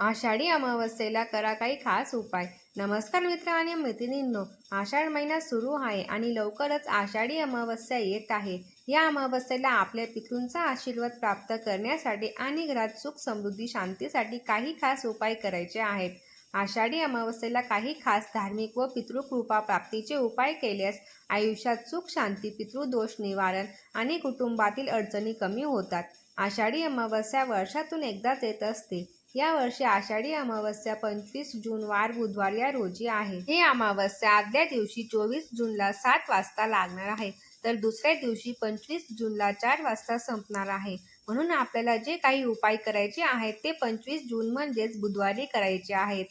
आषाढी अमावस्येला करा काही खास उपाय. नमस्कार मित्र आणि मैत्रिणींनो आषाढ महिना सुरू आहे आणि लवकरच आषाढी अमावस्या येत आहे. या अमावस्येला आपल्या पितृंचा आशीर्वाद प्राप्त करण्यासाठी आणि घरात सुख समृद्धी शांतीसाठी काही खास उपाय करायचे आहेत. आषाढी अमावस्येला काही खास धार्मिक व पितृकृपा प्राप्तीचे उपाय केल्यास आयुष्यात सुख शांती पितृदोष निवारण आणि कुटुंबातील अडचणी कमी होतात. आषाढी अमावस्या वर्षातून एकदाच येत असते. या वर्षी आषाढी अमावस्या पंचवीस जून वार बुधवार या रोजी आहे. ही अमावस्या आदल्या दिवशी चोवीस जूनला सात वाजता लागणार आहे. तर दुसऱ्या दिवशी पंचवीस जूनला चार वाजता संपणार आहे. म्हणून आपल्याला जे काही उपाय करायचे आहेत ते पंचवीस जून म्हणजेच बुधवारी करायचे आहेत.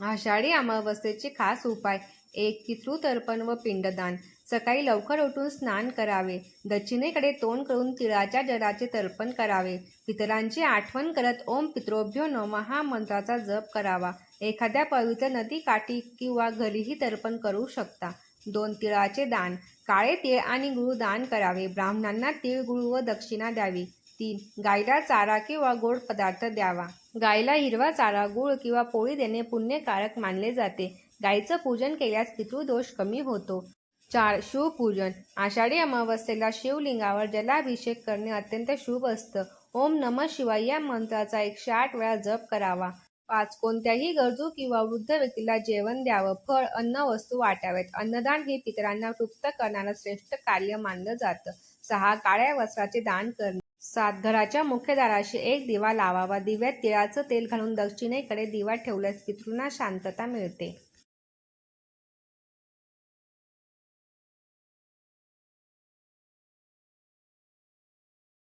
आषाढी अमावस्येचे खास उपाय एक पितृतर्पण व पिंडदान. सकाळी लवकर उठून स्नान करावे. दक्षिणेकडे तोंड करून तिळाच्या जलाचे तर्पण करावे. पितरांची आठवण करत ओम पित्रोभ्यो नम हा मंत्राचा जप करावा. एखाद्या पवित्र नदी काठी किंवा घरीही तर्पण करू शकता. दोन तिळाचे दान. काळे तीळ आणि गुळ दान करावे. ब्राह्मणांना तीळ गुळ व दक्षिणा द्यावी. तीन. गायला चारा किंवा गोड पदार्थ द्यावा. गायला हिरवा चारा गुळ किंवा पोळी देणे पुण्यकारक मानले जाते. गायीचं पूजन केल्यास पितृदोष कमी होतो. चार शिवपूजन आषाढी अमावस्येला शिवलिंगावर जलाभिषेक करणे अत्यंत शुभ असतं. ओम नम शिवाय या मंत्राचा एकशे आठ वेळा जप करावा. पाच कोणत्याही गरजू किंवा वृद्ध व्यक्तीला जेवण द्यावं. फळ अन्न वस्तू वाटाव्यात. अन्नदान हे पितरांना तृप्त करणारं श्रेष्ठ कार्य मानलं जातं. सहा काळ्या वस्त्राचे दान करणे. सात घराच्या मुख्यदाराशी एक दिवा लावावा. दिव्यात तिळाचं तेल घालून दक्षिणेकडे दिवा ठेवल्यास पितृंना शांतता मिळते.